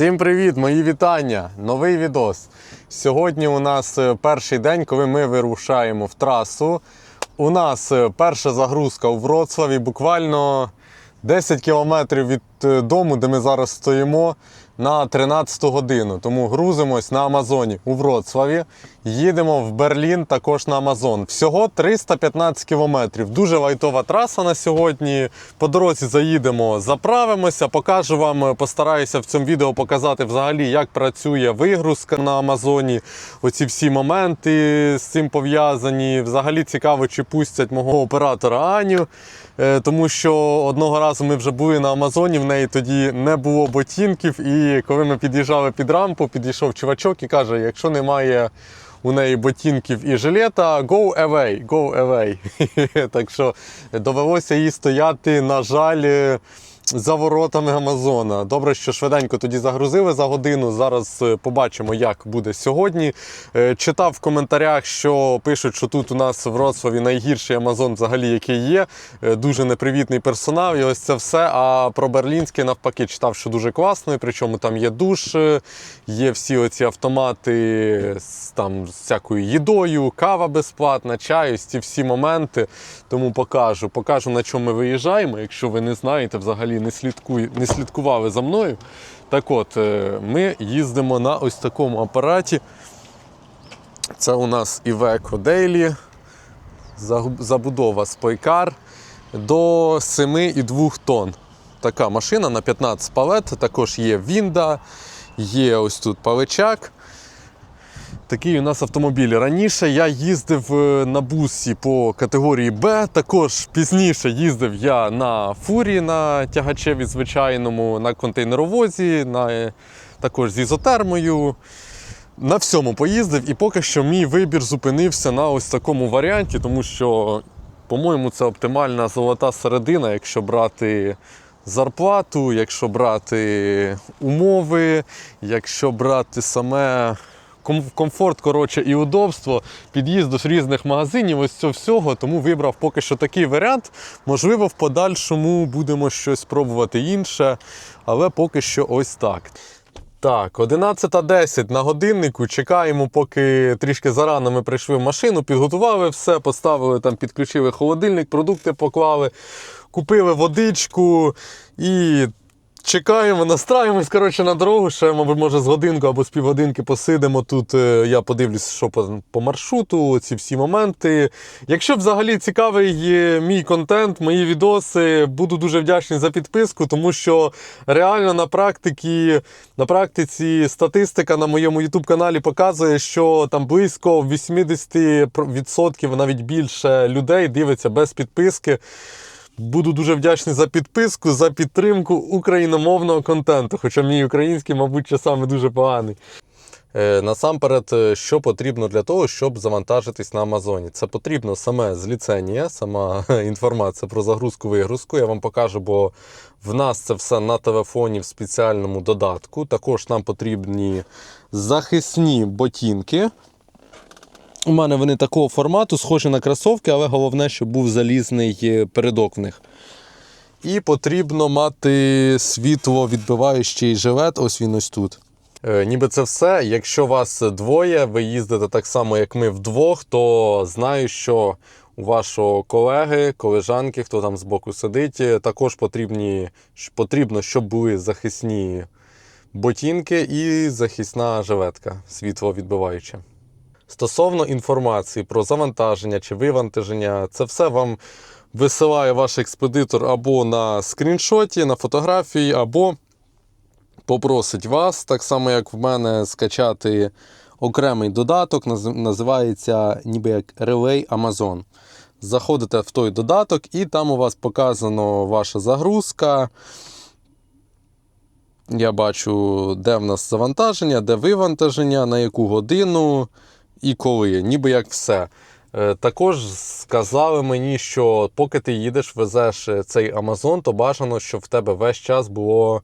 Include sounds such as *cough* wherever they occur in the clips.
Всім привіт, мої вітання! Новий відос. Сьогодні у нас е, перший день, коли ми вирушаємо в трасу. У нас е, перша загрузка у Вроцлаві, буквально 10 кілометрів від е, дому, де ми зараз стоїмо, на 13 годину. Тому грузимось на Амазоні у Вроцлаві. Їдемо в Берлін, також на Амазон. Всього 315 кілометрів. Дуже лайтова траса на сьогодні. По дорозі заїдемо, заправимося. Покажу вам, е, постараюся в цьому відео показати взагалі, як працює вигрузка на Амазоні. Оці всі моменти з цим пов'язані. Взагалі цікаво, чи пустять мого оператора Аню. Е, Тому що одного разу ми вже були на Амазоні, в неї тоді не було ботинків. І коли ми під'їжджали під рампу, підійшов чувачок і каже: якщо немає у неї ботинків і жилета, go away, go away. *laughs* так що довелося їй стояти, на жаль, е, за воротами Амазона. Добре, що швиденько тоді загрузили за годину. Зараз е, побачимо, як буде сьогодні. Е, Читав в коментарях, що пишуть, що тут у нас в Вроцлаві найгірший Амазон, взагалі, який є. Е, Дуже непривітний персонал, і ось це все. А про Берлінський навпаки читав, що дуже класно, причому там є душ, є всі оці автомати з там з всякою їдою, кава безплатна, чай, ці всі моменти. Тому покажу. Покажу, на чому ми виїжджаємо. Якщо ви не знаєте, взагалі не, слідкує, не слідкували за мною. Так от, е, ми їздимо на ось такому апараті. Це у нас Iveco Daily, забудова Spycar до 7,2 тонн. Така машина на 15 палет, також є вінда, є ось тут паличак. Такий у нас автомобіль. Раніше я їздив е, на бусі по категорії Б. Також пізніше їздив я на фурі на тягачеві звичайному, на контейнеровозі, на, е, також з ізотермою. На всьому поїздив, і поки що мій вибір зупинився на ось такому варіанті, тому що, по-моєму, це оптимальна золота середина, якщо брати зарплату, якщо брати умови, якщо брати саме комфорт, коротше, і удобство, під'їзд до різних магазинів, ось цього всього. Тому вибрав поки що такий варіант. Можливо, в подальшому будемо щось пробувати інше, але поки що ось так. Так, 11.10 на годиннику. Чекаємо, поки трішки зарано ми прийшли в машину, підготували все, поставили там, підключили холодильник, продукти поклали, купили водичку і чекаємо, настраюємось коротше, на дорогу. Ще, мабуть, може, з годинку або з півгодинки посидимо тут. е, Я подивлюсь, що по, по маршруту, ці всі моменти. Якщо взагалі цікавий мій контент, мої відоси, буду дуже вдячний за підписку, тому що реально на практиці, на практиці статистика на моєму YouTube каналі показує, що там близько 80% навіть більше людей дивиться без підписки. Буду дуже вдячний за підписку, за підтримку україномовного контенту, хоча мій український, мабуть, часами дуже поганий. Е, Насамперед, е, що потрібно для того, щоб завантажитись на Амазоні? Це потрібно саме зліценія, сама *laughs* інформація про загрузку-вигрузку. Я вам покажу, бо в нас це все на телефоні в спеціальному додатку. Також нам потрібні захисні ботинки. У мене вони такого формату, схожі на кросовки, але головне, щоб був залізний е, передок в них. І потрібно мати світловідбиваючий жилет, ось він ось тут. Е, ніби це все. Якщо вас двоє, ви їздите так само, як ми вдвох, то знаю, що у вашого колеги, колежанки, хто там збоку сидить, е, також потрібні, потрібно, щоб були захисні ботинки і захисна жилетка світловідбиваюча. Стосовно інформації про завантаження чи вивантаження, це все вам висилає ваш експедитор або на скріншоті, на фотографії, або попросить вас, так само як в мене, скачати окремий додаток, називається ніби як Relay Amazon. Заходите в той додаток, і там у вас показано ваша загрузка. Я бачу, де в нас завантаження, де вивантаження, на яку годину і коли, ніби як все. Е, Також сказали мені, що поки ти їдеш, везеш е, цей Амазон, то бажано, щоб в тебе весь час було,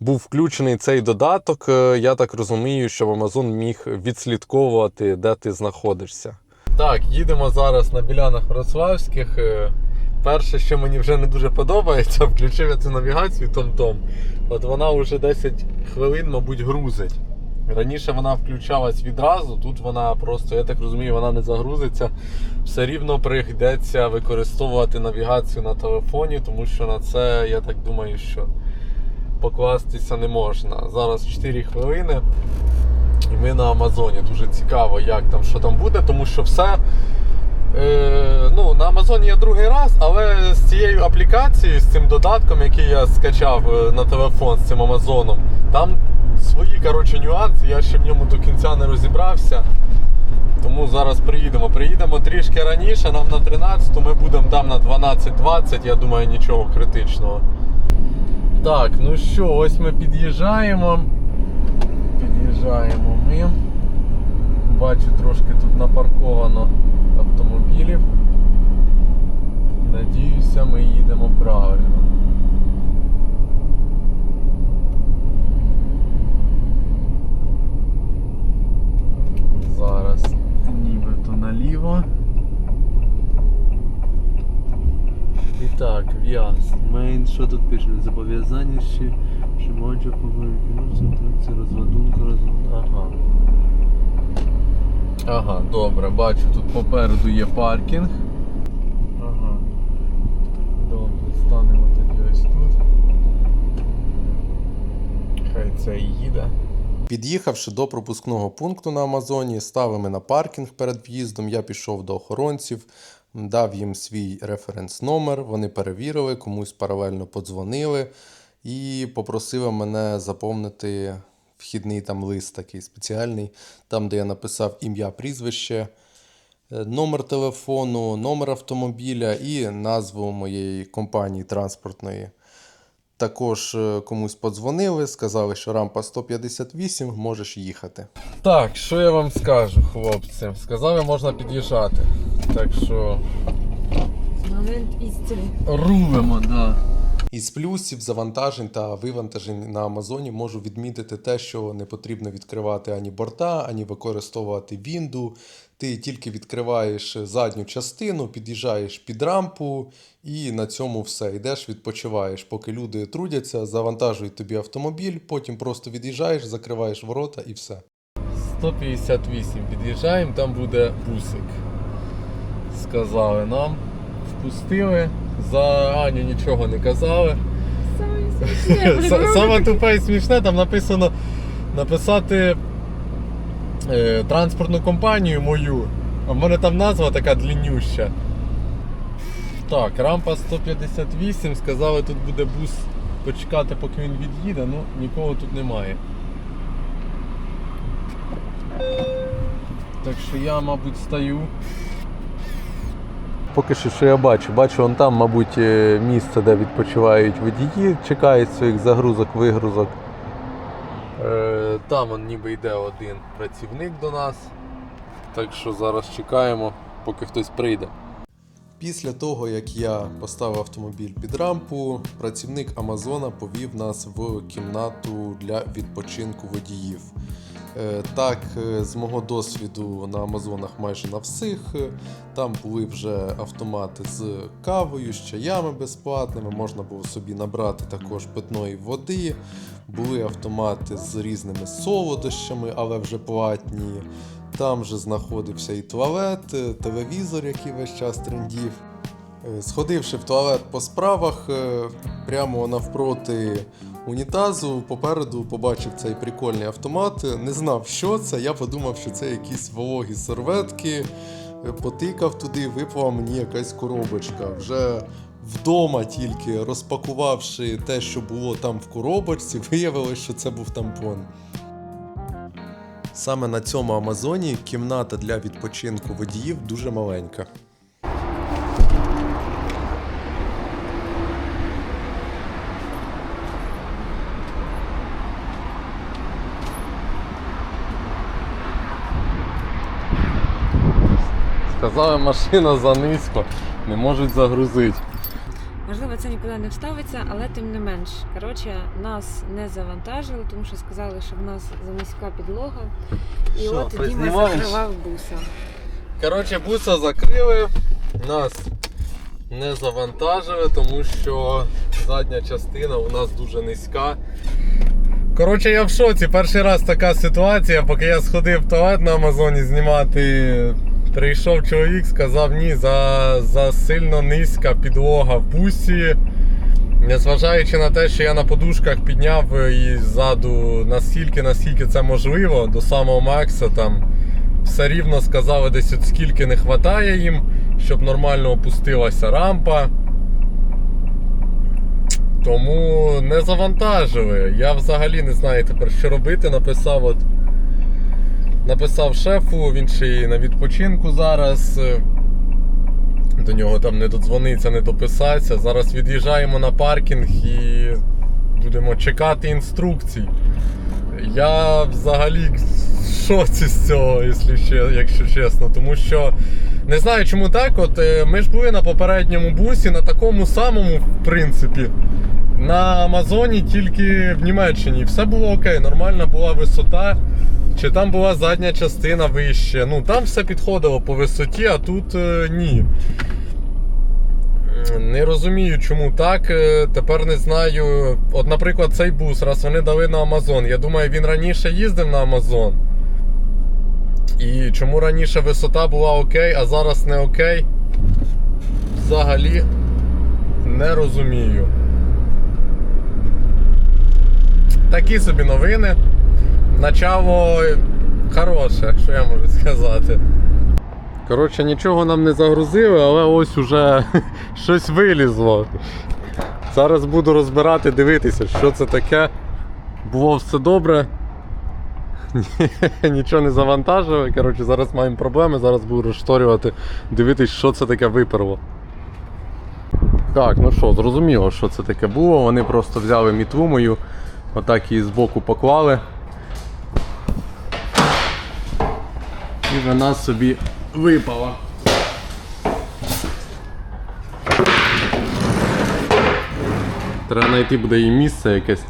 був включений цей додаток. Е, Я так розумію, щоб Амазон міг відслідковувати, де ти знаходишся. Так, їдемо зараз на білянах Вроцлавських. Перше, що мені вже не дуже подобається, *laughs* включив я цю навігацію Том-Том. От вона вже 10 хвилин, мабуть, грузить. Раніше вона включалась відразу, тут вона просто, я так розумію, вона не загрузиться. Все рівно прийдеться використовувати навігацію на телефоні, тому що на це, я так думаю, що покластися не можна. Зараз 4 хвилини. І ми на Амазоні. Дуже цікаво, як там, що там буде, тому що все. Е, ну, на Амазоні я другий раз, але з цією аплікацією, з цим додатком, який я скачав е, на телефон з цим Амазоном, там свої коротше, нюанси, я ще в ньому до кінця не розібрався. Тому зараз приїдемо. Приїдемо трішки раніше, нам на 13, ми будемо там на 12.20, я думаю, нічого критичного. Так, ну що, ось ми під'їжджаємо. Під'їжджаємо ми. Бачу, трошки тут напарковано автомобілів. Надіюся, ми їдемо правильно. Зараз нібито наліво. І так, в'яз. Мейн, що тут пише? Зобов'язання ще Шимонча повернути конструкції розводунка розводунка. Ага. Ага, добре, бачу, тут попереду є паркінг. Ага. Добре, станемо тоді ось тут. Хай це і їде. Під'їхавши до пропускного пункту на Амазоні, ставимо на паркінг перед в'їздом. Я пішов до охоронців, дав їм свій референс номер. Вони перевірили, комусь паралельно подзвонили і попросили мене заповнити вхідний там лист такий спеціальний, там, де я написав ім'я, прізвище, е, номер телефону, номер автомобіля і назву моєї компанії транспортної. Також е, комусь подзвонили, сказали, що рампа 158, можеш їхати. Так, що я вам скажу, хлопці? Сказали, можна під'їжджати. Так що Момент істини. рулимо, да. Із плюсів, завантажень та вивантажень на Амазоні можу відмітити те, що не потрібно відкривати ані борта, ані використовувати вінду. Ти тільки відкриваєш задню частину, під'їжджаєш під рампу і на цьому все. Йдеш, відпочиваєш, поки люди трудяться, завантажують тобі автомобіль, потім просто від'їжджаєш, закриваєш ворота і все. 158 під'їжджаємо, там буде бусик. Сказали нам, впустили. За Аню нічого не казали. Саме смішне, Саме тупе і смішне, там написано написати е, транспортну компанію мою. В мене там назва така длиннюща. Так, рампа 158, сказали, тут буде бус почекати, поки він від'їде, ну нікого тут немає. Так що я, мабуть, стою. Поки що, що я бачу, бачу, вон там, мабуть, е, місце, де відпочивають водії, чекають своїх загрузок, вигрузок. Там он ніби йде один працівник до нас. Так що зараз чекаємо, поки хтось прийде. Після того, як я поставив автомобіль під рампу, працівник Амазона повів нас в кімнату для відпочинку водіїв. Е, Так, е, з мого досвіду на Амазонах майже на всіх. Там були вже автомати з кавою, з чаями безплатними, можна було собі набрати також питної води. Були автомати з різними солодощами, але вже платні. Там же знаходився і туалет, е, телевізор, який весь час трендів. Е, Сходивши в туалет по справах, е, прямо навпроти унітазу, попереду побачив цей прикольний автомат. Не знав, що це. Я подумав, що це якісь вологі серветки. Потикав туди, випала мені якась коробочка. Вже вдома тільки розпакувавши те, що було там в коробочці, *laughs* виявилось, що це був тампон. Саме на цьому Амазоні кімната для відпочинку водіїв дуже маленька. Сказали, машина занизько, не можуть загрузити. Можливо, це нікуди не вставиться, але тим не менш. Коротше, нас не завантажили, тому що сказали, що в нас занизька підлога. І Що, от Діма познімаєш? закривав буса. Коротше, буса закрили. Нас не завантажили, тому що задня частина у нас дуже низька. Коротше, я в шоці. Перший раз така ситуація, поки я сходив в туалет на Амазоні знімати. Прийшов чоловік, сказав, ні, за, за сильно низька підлога в бусі. Незважаючи на те, що я на подушках підняв і ззаду наскільки, наскільки це можливо, до самого Макса там все рівно сказали десь от скільки не вистачає їм, щоб нормально опустилася рампа. Тому не завантажили. Я взагалі не знаю тепер, що робити. Написав от. Написав шефу, він ще й на відпочинку зараз. До нього там не додзвониться, не дописатися. Зараз від'їжджаємо на паркінг і будемо чекати інструкцій. Я взагалі в шоці з цього, якщо, якщо чесно. Тому що не знаю, чому так. От е, ми ж були на попередньому бусі, на такому самому, в принципі. На Амазоні тільки в Німеччині. Все було окей, нормальна була висота. Чи там була задня частина вище. Ну там все підходило по висоті, а тут е, ні. Не розумію, чому так. Е, Тепер не знаю. От, наприклад, цей бус, раз вони дали на Амазон. Я думаю, він раніше їздив на Амазон. І чому раніше висота була окей, а зараз не окей. Взагалі не розумію. Такі собі новини. Начало хороше, що я можу сказати. Коротше, нічого нам не загрузили, але ось уже *laughs* щось вилізло. Зараз буду розбирати, дивитися, що це таке. Було все добре. *laughs* Нічого не завантажили. Коротше, зараз маємо проблеми, зараз буду розшторювати, дивитись, що це таке виперло. Так, ну що, зрозуміло, що це таке було. Вони просто взяли мітву мою, отак її збоку поклали. І вона собі випала. Треба знайти буде їй місце якесь.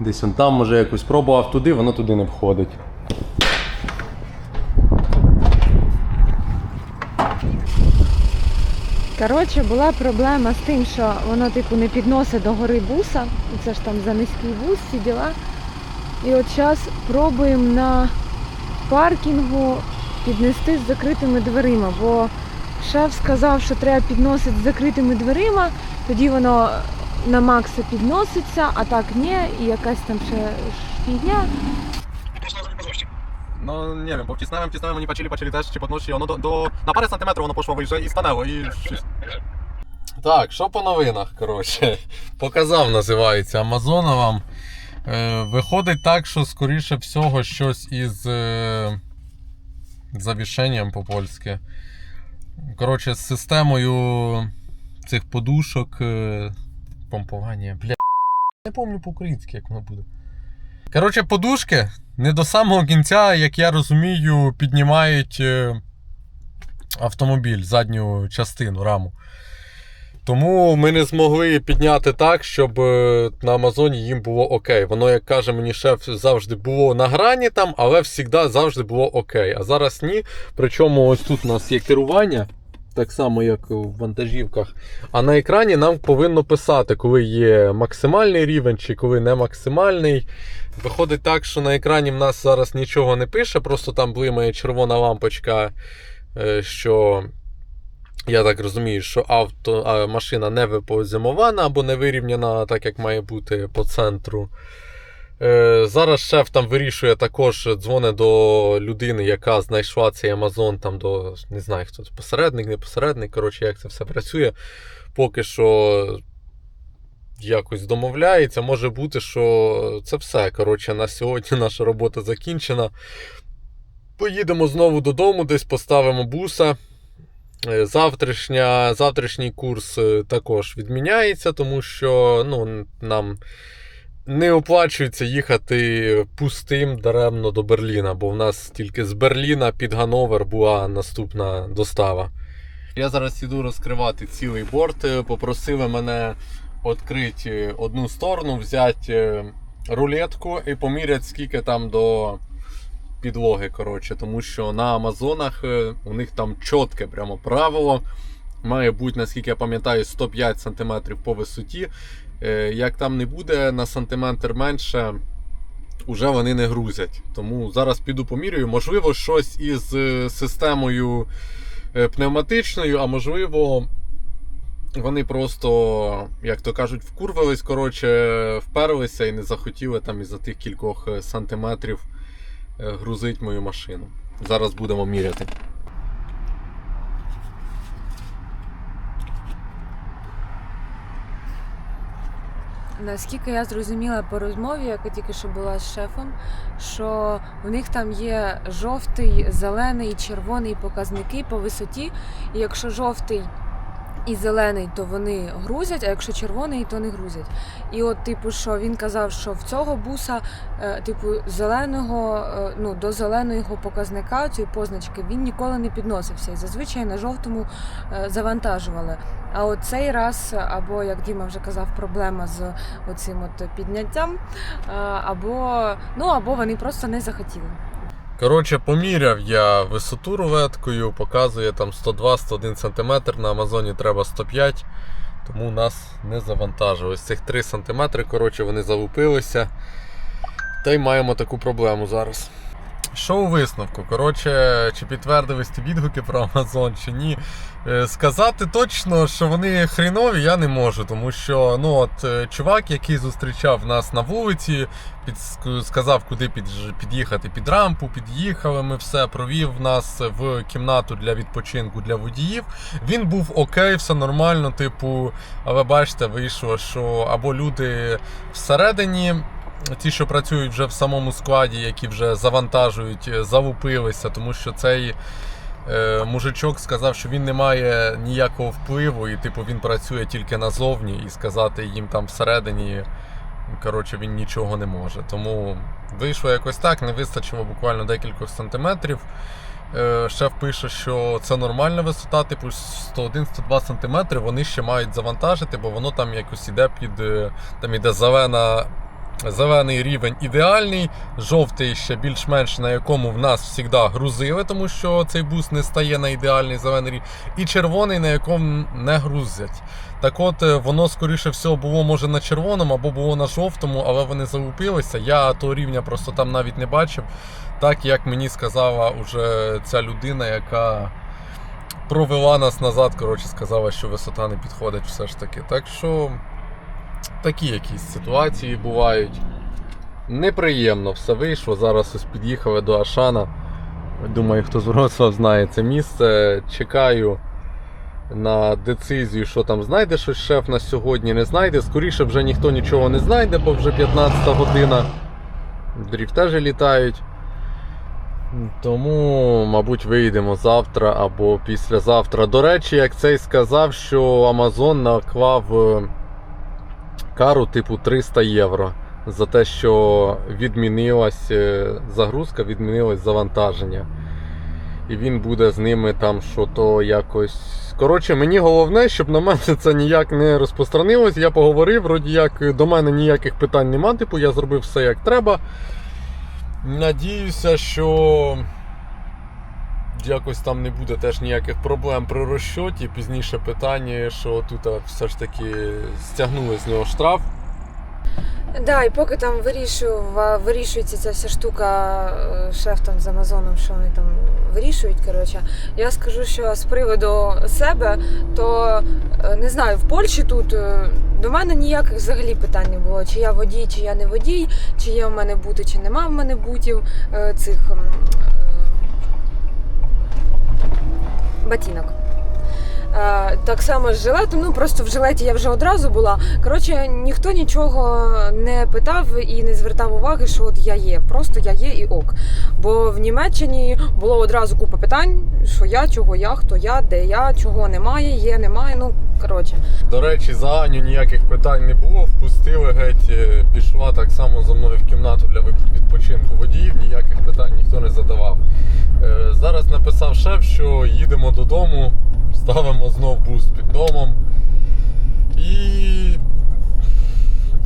Десь он там, може якось пробував туди, воно туди не входить. Коротше, була проблема з тим, що воно типу не підносить до гори буса. І Це ж там за низький бус, всі діла. І от зараз пробуємо на паркінгу піднести з закритими дверима, бо шеф сказав, що треба підносити з закритими дверима, тоді воно на макса підноситься, а так ні, і якась там ще фігня. No nie wiem, bo wcisnąłem, wcisnąłem, oni patrzyli, patrzyli też, czy podnosi, ono do, do, na parę centymetrów ono poszło wyżej i stanęło i... Так, що по новинах, коротше. Показав, називається Амазона вам. Е, виходить так, що скоріше всього щось із е, завішенням по-польськи. Коротше, з системою цих подушок. Е, помпування. Бля. Не пам'ятаю по-українськи, як воно буде. Коротше, подушки не до самого кінця, як я розумію, піднімають е, автомобіль, задню частину, раму. Тому ми не змогли підняти так, щоб е, на Амазоні їм було окей. Воно, як каже мені шеф, завжди було на грані там, але завжди завжди було окей. А зараз ні. Причому ось тут у нас є керування, так само, як в вантажівках. А на екрані нам повинно писати, коли є максимальний рівень чи коли не максимальний. Виходить так, що на екрані в нас зараз нічого не пише, просто там блимає червона лампочка, е, що я так розумію, що авто, а, машина не випозимована або не вирівняна так, як має бути по центру. Е, Зараз шеф там вирішує також дзвонить до людини, яка знайшла цей Амазон, там до не знаю хто це посередник, не посередник. Коротше, як це все працює. Поки що якось домовляється. Може бути, що це все. Коротше, на сьогодні наша робота закінчена. Поїдемо знову додому, десь поставимо буса. Е, Завтрашня, завтрашній курс е, також відміняється, тому що ну, нам не оплачується їхати пустим даремно до Берліна, бо в нас тільки з Берліна під Ганновер була наступна достава. Я зараз іду розкривати цілий борт. Е, Попросили мене відкрити одну сторону, взяти рулетку і поміряти, скільки там до підлоги. коротше. Тому що на Амазонах е, у них там чітке прямо правило. має бути, наскільки я пам'ятаю, 105 см по висоті. Е, Як там не буде на сантиметр менше, вже вони не грузять. Тому зараз піду поміряю. Можливо, щось із е, системою пневматичною, а можливо, вони просто, як то кажуть, вкурвались, коротше, вперлися і не захотіли там із-за тих кількох сантиметрів грузить мою машину. Зараз будемо міряти. Наскільки я зрозуміла по розмові, яка тільки що була з шефом, що в них там є жовтий, зелений, червоний показники по висоті. І якщо жовтий і зелений, то вони грузять, а якщо червоний, то не грузять. І от, типу, що він казав, що в цього буса, е, типу, зеленого, е, ну до зеленого показника цієї позначки він ніколи не підносився. І зазвичай на жовтому е, завантажували. А от цей раз, або як Діма вже казав, проблема з оцим от підняттям, або ну або вони просто не захотіли. Коротше, поміряв я висоту рулеткою, показує там 102-101 см, на Амазоні треба 105 тому нас не завантажилось. Цих 3 см, коротше, вони залупилися. Та й маємо таку проблему зараз. Що у висновку? Коротше, чи підтвердились ті відгуки про Amazon, чи ні. Е, Сказати точно, що вони хрінові, я не можу, тому що ну от е, чувак, який зустрічав нас на вулиці, під, сказав, куди під, під'їхати під рампу, під'їхали. Ми все провів нас в кімнату для відпочинку для водіїв. Він був окей, все нормально. Типу, але бачите, вийшло, що або люди всередині. Ті, що працюють вже в самому складі, які вже завантажують, е, залупилися, тому що цей е, мужичок сказав, що він не має ніякого впливу, і типу він працює тільки назовні, і сказати їм там всередині, коротше, він нічого не може. Тому вийшло якось так, не вистачило буквально декількох сантиметрів. Е, шеф пише, що це нормальна висота, типу 101-102 см, вони ще мають завантажити, бо воно там якось іде під там іде зелена. Зелений рівень ідеальний, жовтий ще більш-менш на якому в нас завжди грузили, тому що цей бус не стає на ідеальний зелений рівень, і червоний, на якому не грузять. Так от е, воно, скоріше всього, було може на червоному або було на жовтому, але вони залупилися. Я того рівня просто там навіть не бачив. Так як мені сказала уже ця людина, яка провела нас назад, коротше, сказала, що висота не підходить все ж таки. Так що такі якісь ситуації бувають. Неприємно все вийшло. Зараз ось під'їхали до Ашана. Думаю, хто з Вроцлав знає це місце. Чекаю на децизію, що там знайде щось шеф на сьогодні, не знайде. Скоріше вже ніхто нічого не знайде, бо вже 15 година. Дріфтежі літають. Тому, мабуть, вийдемо завтра або післязавтра. До речі, як цей сказав, що Amazon наклав е, кару типу 300 євро за те, що відмінилась е, загрузка, відмінилось завантаження. І він буде з ними там що то якось. Коротше, мені головне, щоб на мене це ніяк не розпространилось. Я поговорив, вроді як до мене ніяких питань нема, типу я зробив все як треба. Надіюся, що якось там не буде теж ніяких проблем при розчоті. Пізніше питання, що тут все ж таки стягнули з нього штраф. Да, і поки там вирішува- вирішується ця вся штука, е, шеф там з Амазоном, що вони там вирішують. Коротше, я скажу, що з приводу себе, то е, не знаю, в Польщі тут е, до мене ніяких взагалі питань не було. Чи я водій, чи я не водій, чи є в мене бути, чи нема в мене бутів цих м, е, ботинок. Е, Так само з жилетом, ну просто в жилеті я вже одразу була. Коротше, ніхто нічого не питав і не звертав уваги, що от я є. Просто я є і ок. Бо в Німеччині було одразу купа питань, що я, чого я, хто я, де я, чого немає, є, немає. Ну коротше. До речі, за Аню ніяких питань не було. Впустили геть, е, пішла так само за мною в кімнату для відпочинку водіїв. Ніяких питань ніхто не задавав. Е, Зараз написав шеф, що їдемо додому, ставимо знов буст під домом. І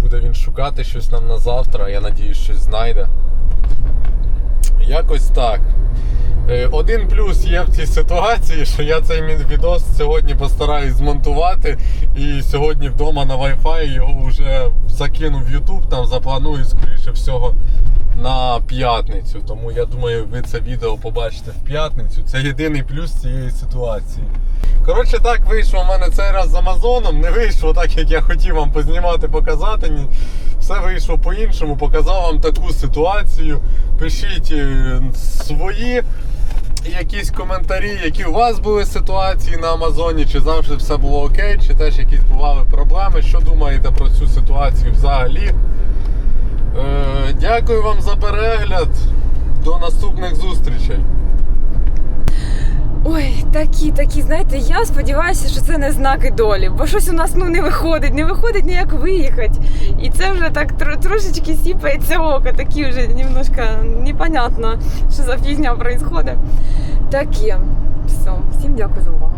буде він шукати щось нам на завтра. Я надіюсь, щось знайде. Якось так. Е, Один плюс є в цій ситуації, що я цей відос сьогодні постараюсь змонтувати. І сьогодні вдома на Wi-Fi його вже закину в YouTube, там запланую, скоріше всього, на п'ятницю. Тому я думаю, ви це відео побачите в п'ятницю. Це єдиний плюс цієї ситуації. Коротше, так вийшло в мене цей раз з Амазоном. Не вийшло так, як я хотів вам познімати, показати. Ні. Все вийшло по-іншому, показав вам таку ситуацію. Пишіть е, свої якісь коментарі, які у вас були ситуації на Амазоні, чи завжди все було окей, чи теж якісь бували проблеми. Що думаєте про цю ситуацію взагалі? Е, дякую вам за перегляд. До наступних зустрічей. Ой, такі, такі, знаєте, я сподіваюся, що це не знаки долі, бо щось у нас ну не виходить, не виходить ніяк виїхати. І це вже так тро- трошечки сіпається око, такі вже немножко непонятно, що за фігня відбувається. Таке. Все, всім дякую за увагу.